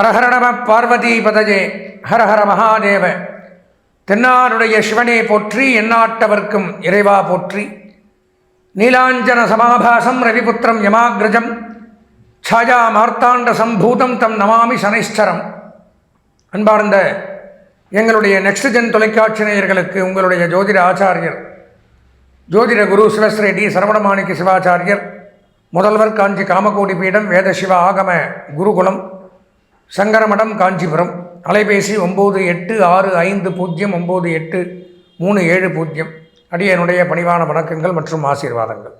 ஹரஹர நம பார்வதி பதஜே ஹரஹர மகாதேவ. தென்னாருடைய சிவனே போற்றி எந்நாட்டவர்க்கும் இறைவா போற்றி. நீலாஞ்சன சமாபாசம் ரவிபுத்திரம் யமாகிரஜம். சாயா மார்த்தாண்ட சம்பூதம் தம் நமாமி சனைஸ்வரம். அன்பார்ந்த எங்களுடைய நெக்ஸ்ட் ஜென் தொலைக்காட்சி நேயர்களுக்கு உங்களுடைய ஜோதிட ஆச்சாரியர் ஜோதிட குரு சிவஸ்ரீ டி சரவணமாணிக்க சிவாச்சாரியர் முதல்வர் காஞ்சி காமகோடி பீடம் வேத சிவ ஆகம குருகுலம் சங்கரமடம் காஞ்சிபுரம். அலைபேசி ஒம்பது எட்டு ஆறு ஐந்து பூஜ்ஜியம் ஒம்பது எட்டு மூணு ஏழு பூஜ்ஜியம். அடியனுடைய பணிவான வணக்கங்கள் மற்றும் ஆசீர்வாதங்கள்.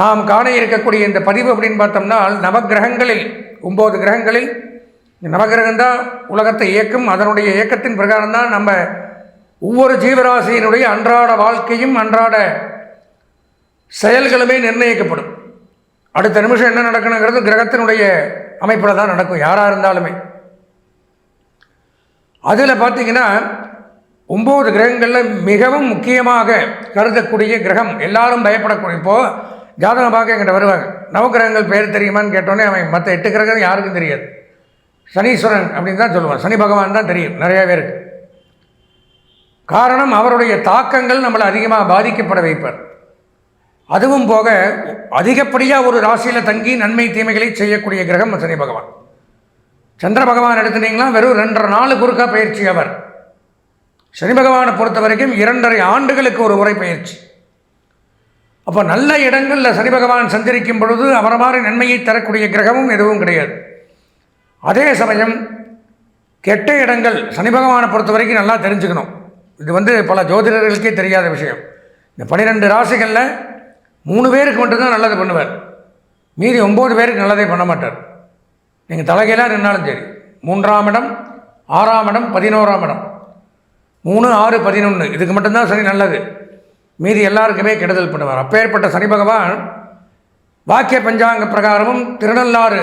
நாம் காண இருக்கக்கூடிய இந்த பதிவு அப்படின்னு பார்த்தோம்னா நவகிரகங்களில் ஒம்பது கிரகங்களில் இந்த நவகிரகம் தான் உலகத்தை இயக்கும். அதனுடைய இயக்கத்தின் பிரகாரம் தான் நம்ம ஒவ்வொரு ஜீவராசியினுடைய அன்றாட வாழ்க்கையும் அன்றாட செயல்களுமே நிர்ணயிக்கப்படும். அடுத்த நிமிஷம் என்ன நடக்கணுங்கிறது கிரகத்தினுடைய அமைப்பில் தான் நடக்கும். யாராக இருந்தாலுமே. அதில் பார்த்தீங்கன்னா ஒம்பது கிரகங்களில் மிகவும் முக்கியமாக கருதக்கூடிய கிரகம் எல்லாரும் பயப்படக்கூடிய இப்போது ஜாதகம் பார்க்க எங்கிட்ட வருவாங்க. நவகிரகங்கள் பேர் தெரியுமான்னு கேட்டோன்னே அவன் மற்ற எட்டு கிரகம் யாருக்கும் தெரியாது. சனீஸ்வரன் அப்படின்னு தான் சொல்லுவான். சனி பகவான் தான் தெரியும். நிறைய பேருக்கு. காரணம் அவருடைய தாக்கங்கள் நம்மளை அதிகமாக பாதிக்கப்பட வைப்பார். அதுவும் போக அதிகப்படியாக ஒரு ராசியில் தங்கி நன்மை தீமைகளை செய்யக்கூடிய கிரகம் சனி பகவான். சந்திர பகவான் எடுத்துட்டீங்களா? வெறும் ரெண்டரை நாலு குறுக்கா பயிற்சி அவர். சனி பகவானை பொறுத்த வரைக்கும் இரண்டரை ஆண்டுகளுக்கு ஒரு உரை பயிற்சி. அப்போ நல்ல இடங்களில் சனி பகவான் சஞ்சரிக்கும் பொழுது அவரை மாதிரி நன்மையை தரக்கூடிய கிரகமும் எதுவும் கிடையாது. அதே சமயம் கெட்ட இடங்கள் சனி பகவானை பொறுத்த வரைக்கும் நல்லா தெரிஞ்சுக்கணும். இது வந்து பல ஜோதிடர்களுக்கே தெரியாத விஷயம். இந்த பன்னிரெண்டு ராசிகளில் மூணு பேருக்கு மட்டும்தான் நல்லது பண்ணுவார். மீதி ஒம்பது பேருக்கு நல்லதே பண்ண மாட்டார். நீங்கள் தலைகையெல்லாம் நின்னாலும் சரி. மூன்றாம் இடம் ஆறாம் இடம் பதினோராம் இடம். மூணு ஆறு பதினொன்று இதுக்கு மட்டும்தான் சனி நல்லது. மீதி எல்லாருக்குமே கெடுதல் பண்ணுவார். அப்பேற்பட்ட சனி பகவான் வாக்கிய பஞ்சாங்க பிரகாரமும் திருநள்ளாறு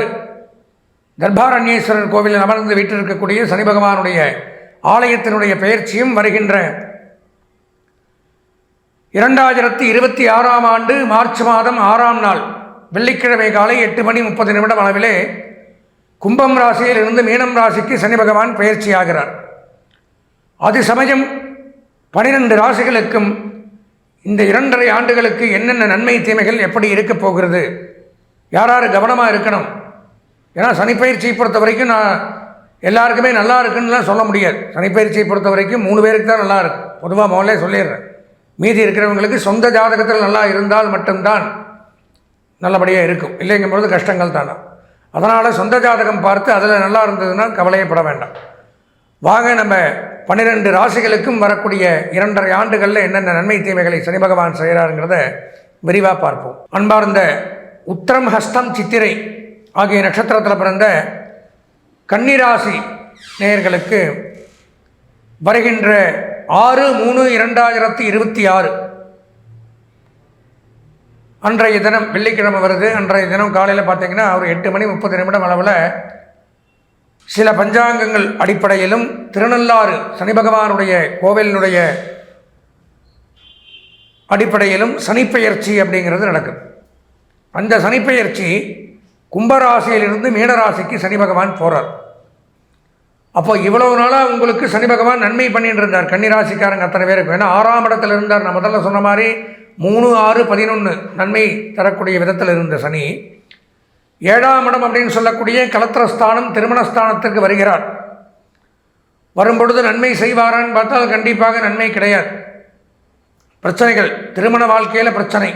தர்பாரண்யேஸ்வரர் கோவிலில் அமர்ந்து வீட்டிருக்கக்கூடிய சனி பகவானுடைய ஆலயத்தினுடைய பெயர்ச்சியும் வருகின்ற இரண்டாயிரத்தி இருபத்தி ஆறாம் ஆண்டு மார்ச் மாதம் ஆறாம் நாள் வெள்ளிக்கிழமை காலை எட்டு மணி முப்பது நிமிடம் அளவிலே கும்பம் ராசியில் இருந்து மீனம் ராசிக்கு சனி பகவான் பயிற்சியாகிறார். அது சமயம் பனிரெண்டு ராசிகளுக்கும் இந்த இரண்டரை ஆண்டுகளுக்கு என்னென்ன நன்மை தீமைகள் எப்படி இருக்கப் போகிறது யார் யார் கவனமாக இருக்கணும்? ஏன்னா சனிப்பயிற்சியை பொறுத்த வரைக்கும் நான் எல்லாருக்குமே நல்லா இருக்குன்னுலாம் சொல்ல முடியாது. சனிப்பயிற்சியை பொறுத்த வரைக்கும் மூணு பேருக்கு தான் நல்லா இருக்கும் பொதுவாக முதல்ல சொல்லிடுறேன். மீதி இருக்கிறவங்களுக்கு சொந்த ஜாதகத்தில் நல்லா இருந்தால் மட்டும்தான் நல்லபடியாக இருக்கும். இல்லைங்கும்போது கஷ்டங்கள் தானே. அதனால் சொந்த ஜாதகம் பார்த்து அதில் நல்லா இருந்ததுன்னா கவலையப்பட வேண்டாம். வாங்க நம்ம பன்னிரெண்டு ராசிகளுக்கும் வரக்கூடிய இரண்டரை ஆண்டுகளில் என்னென்ன நன்மை தீமைகளை சனி பகவான் செய்கிறாருங்கிறத விரிவாக பார்ப்போம். அன்பார்ந்த உத்தரம் ஹஸ்தம் சித்திரை ஆகிய நட்சத்திரத்தில் பிறந்த கன்னிராசி நேயர்களுக்கு வருகின்ற ஆறு மூணு இரண்டாயிரத்தி இருபத்தி ஆறு. அன்றைய தினம் வெள்ளிக்கிழமை வருது. அன்றைய தினம் காலையில் பார்த்தீங்கன்னா ஒரு எட்டு மணி முப்பது நிமிடம் அளவில் சில பஞ்சாங்கங்கள் அடிப்படையிலும் திருநள்ளாறு சனி பகவானுடைய கோவிலினுடைய அடிப்படையிலும் சனிப்பெயர்ச்சி அப்படிங்கிறது நடக்கும் அந்த சனிப்பெயர்ச்சி கும்பராசியிலிருந்து மீனராசிக்கு சனி பகவான் போகிறார் அப்போ இவ்வளவு நாளாக உங்களுக்கு சனி பகவான் நன்மை பண்ணிட்டு இருந்தார் கன்னிராசிக்காரங்க அத்தனை பேருக்கு. ஏன்னா ஆறாம் இடத்துல இருந்தார். நான் முதல்ல சொன்ன மாதிரி மூணு ஆறு பதினொன்று நன்மை தரக்கூடிய விதத்தில் இருந்த சனி. ஏழாம் இடம் அப்படின்னு சொல்லக்கூடிய கலத்திரஸ்தானம் திருமணஸ்தானத்திற்கு வருகிறார். வரும்பொழுது நன்மை செய்வாரான்னு பார்த்தால் கண்டிப்பாக நன்மை கிடையாது. பிரச்சனைகள். திருமண வாழ்க்கையில் பிரச்சனை.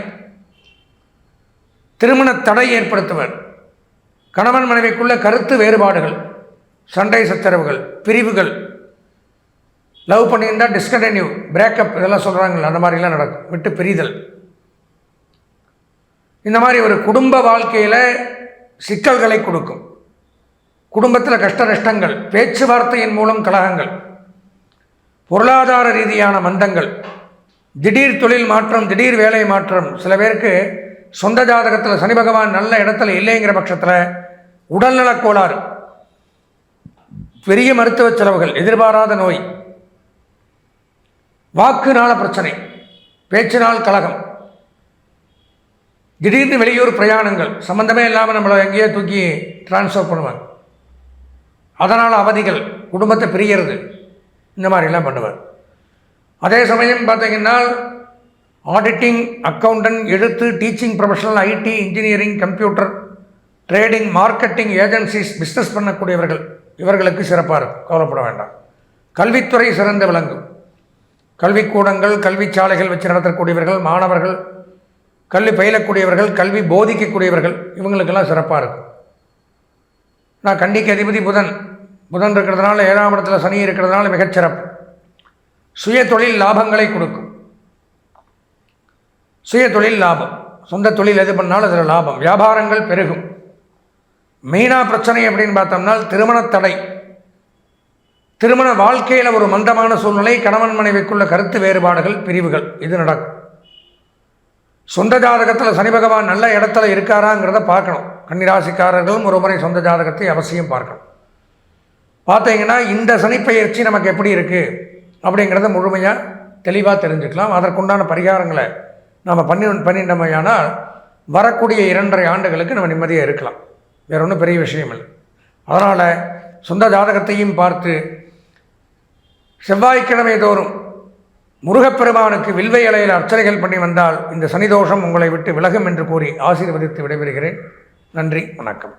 திருமண தடை ஏற்படுத்துவர். கணவன் மனைவிக்குள்ள கருத்து வேறுபாடுகள். சண்டை சச்சரவுகள் பிரிவுகள். லவ் பண்ணியிருந்தால் டிஸ்கண்டினியூ பிரேக்கப் இதெல்லாம் சொல்கிறாங்கல்ல அந்த மாதிரிலாம் நடக்கும். விட்டு பிரிதல். இந்த மாதிரி ஒரு குடும்ப வாழ்க்கையில் சிக்கல்களை கொடுக்கும். குடும்பத்தில் கஷ்ட நஷ்டங்கள் பேச்சுவார்த்தையின் மூலம் கலகங்கள். பொருளாதார ரீதியான மந்தங்கள். திடீர் தொழில் மாற்றம் திடீர் வேலை மாற்றம். சில பேருக்கு சொந்த ஜாதகத்தில் சனி பகவான் நல்ல இடத்துல இல்லைங்கிற பட்சத்தில் உடல்நலக் கோளாறு. பெரிய மருத்துவ செலவுகள் எதிர்பாராத நோய். வாக்குனால பிரச்சனை பேச்சினால் கழகம் திடீர்னு வெளியூர் பிரயாணங்கள் சம்மந்தமே இல்லாமல் நம்மளை எங்கேயோ தூக்கி டிரான்ஸ்ஃபர் பண்ணுவாங்க. அதனால் அவதிகள் குடும்பத்தை பிரியறது இந்த மாதிரிலாம் பண்ணுவார். அதே சமயம் பார்த்தீங்கன்னா ஆடிட்டிங் அக்கௌண்டன்ட் எழுத்து teaching professional IT engineering computer trading marketing agencies business பண்ணக்கூடியவர்கள். இவர்களுக்கு சிறப்பாக இருக்கும். கவலைப்பட வேண்டாம். கல்வித்துறை சிறந்து விளங்கும். கல்விக்கூடங்கள் கல்விச்சாலைகள் வச்சு நடத்தக்கூடியவர்கள் மாணவர்கள் கல்வி பயிலக்கூடியவர்கள் கல்வி போதிக்கக்கூடியவர்கள் இவங்களுக்கெல்லாம் சிறப்பாக இருக்கும். நான் கண்டிக்கு அதிபதி புதன். புதன் இருக்கிறதுனால ஏழாம் இடத்துல சனி இருக்கிறதுனால மிகச்சிறப்பு சுய தொழில் லாபங்களை கொடுக்கும். சுய தொழில் லாபம். சொந்த தொழில் எது பண்ணாலும் அதில் லாபம். வியாபாரங்கள் பெருகும். மெயினாக பிரச்சனை அப்படின்னு பார்த்தோம்னா திருமண தடை. திருமண வாழ்க்கையில் ஒரு மந்தமான சூழ்நிலை கணவன் மனைவிக்குள்ள கருத்து வேறுபாடுகள் பிரிவுகள் இது நடக்கும். சொந்த ஜாதகத்தில் சனி பகவான் நல்ல இடத்துல இருக்காராங்கிறத பார்க்கணும். கன்னிராசிக்காரர்களும் ஒரு முறை சொந்த ஜாதகத்தை அவசியம் பார்க்கணும். பார்த்தீங்கன்னா இந்த சனிப்பயிற்சி நமக்கு எப்படி இருக்குது அப்படிங்கிறத முழுமையாக தெளிவாக தெரிஞ்சுக்கலாம். அதற்குண்டான பரிகாரங்களை நம்ம பண்ணி பண்ணிட்டோமையானால் வரக்கூடிய இரண்டரை ஆண்டுகளுக்கு நம்ம நிம்மதியாக இருக்கலாம். வேற ஒன்றும் பெரிய விஷயம் இல்லை. அதனால் சொந்த ஜாதகத்தையும் பார்த்து செவ்வாய்க்கிழமை தோறும் முருகப்பெருமானுக்கு வில்வை இலையில் அர்ச்சனைகள் பண்ணி வந்தால் இந்த சனிதோஷம் உங்களை விட்டு விலகும் என்று கூறி ஆசீர்வதித்து விடைபெறுகிறேன். நன்றி வணக்கம்.